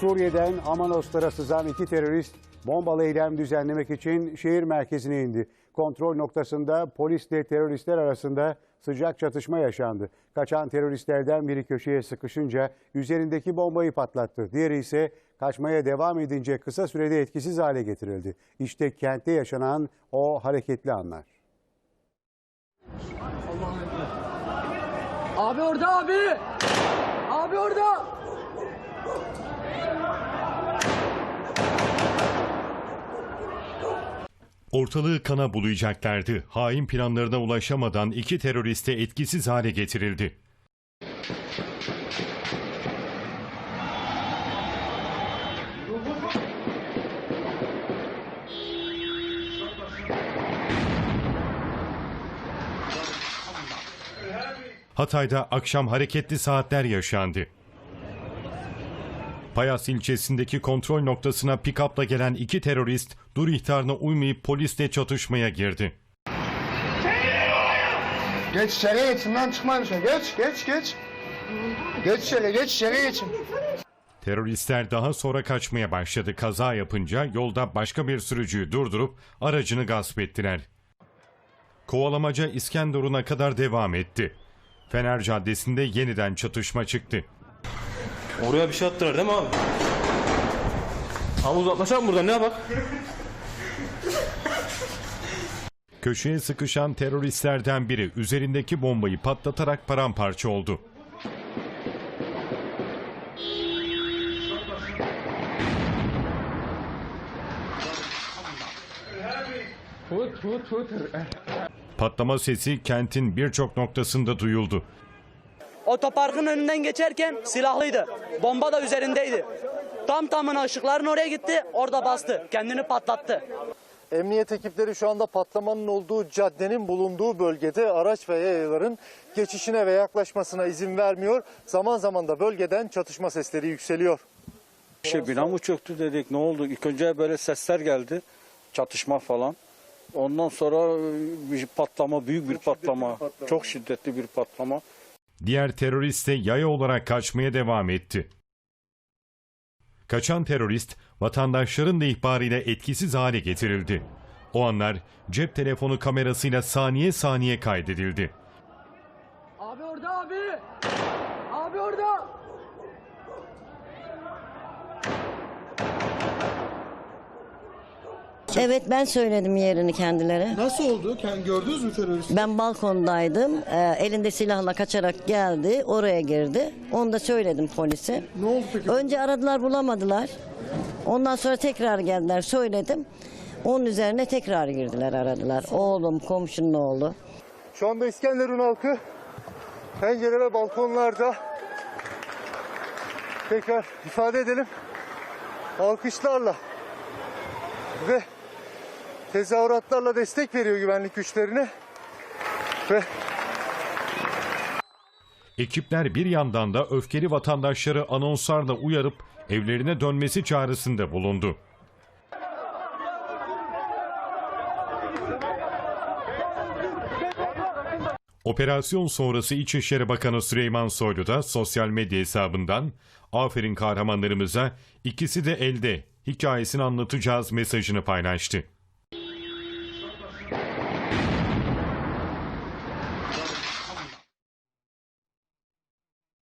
Suriye'den Amanoslara sızan iki terörist bombalı eylem düzenlemek için şehir merkezine indi. Kontrol noktasında polisle teröristler arasında sıcak çatışma yaşandı. Kaçan teröristlerden biri köşeye sıkışınca üzerindeki bombayı patlattı. Diğeri ise kaçmaya devam edince kısa sürede etkisiz hale getirildi. İşte kentte yaşanan o hareketli anlar. Abi orada abi. Abi orada. Ortalığı kana bulayacaklardı. Hain planlarına ulaşamadan iki teröriste etkisiz hale getirildi. Hatay'da akşam hareketli saatler yaşandı. Payas ilçesindeki kontrol noktasına pikapla gelen iki terörist dur ihtarına uymayıp polisle çatışmaya girdi. Geç içeriye geçin lan çıkmayın dışarı. Geç geç geç. Geç içeriye geç içeriye geçin. Teröristler daha sonra kaçmaya başladı. Kaza yapınca yolda başka bir sürücüyü durdurup aracını gasp ettiler. Kovalamaca İskenderun'a kadar devam etti. Fener Caddesi'nde yeniden çatışma çıktı. Oraya bir şey attılar değil mi abi? Abi uzaklaşalım buradan ne bak? Köşeye sıkışan teröristlerden biri üzerindeki bombayı patlatarak paramparça oldu. Patlama sesi kentin birçok noktasında duyuldu. Otoparkın önünden geçerken silahlıydı. Bomba da üzerindeydi. Tam tamına ışıkların oraya gitti, orada bastı. Kendini patlattı. Emniyet ekipleri şu anda patlamanın olduğu caddenin bulunduğu bölgede araç ve yayaların geçişine ve yaklaşmasına izin vermiyor. Zaman zaman da bölgeden çatışma sesleri yükseliyor. Şey bina mı çöktü dedik ne oldu? İlk önce böyle sesler geldi. Çatışma falan. Ondan sonra e, bir patlama, büyük bir patlama. Çok şiddetli bir patlama. Diğer terörist de yaya olarak kaçmaya devam etti. Kaçan terörist vatandaşların da ihbarıyla etkisiz hale getirildi. O anlar cep telefonu kamerasıyla saniye saniye kaydedildi. Abi orada abi. Abi orada. Evet ben söyledim yerini kendilerine. Nasıl oldu? Kendi gördünüz mü teröristi? Ben balkondaydım. Ee, elinde silahla kaçarak geldi. Oraya girdi. Onu da söyledim polise. Ne oldu peki? Önce aradılar bulamadılar. Ondan sonra tekrar geldiler söyledim. Onun üzerine tekrar girdiler aradılar. Oğlum komşunun oğlu. Şu anda İskenderun halkı pencere ve balkonlarda tekrar ifade edelim alkışlarla ve tezahüratlarla destek veriyor güvenlik güçlerine ve Ekipler bir yandan da öfkeli vatandaşları anonslarla uyarıp evlerine dönmesi çağrısında bulundu. Operasyon sonrası İçişleri Bakanı Süleyman Soylu da sosyal medya hesabından aferin kahramanlarımıza ikisi de elde hikayesini anlatacağız mesajını paylaştı.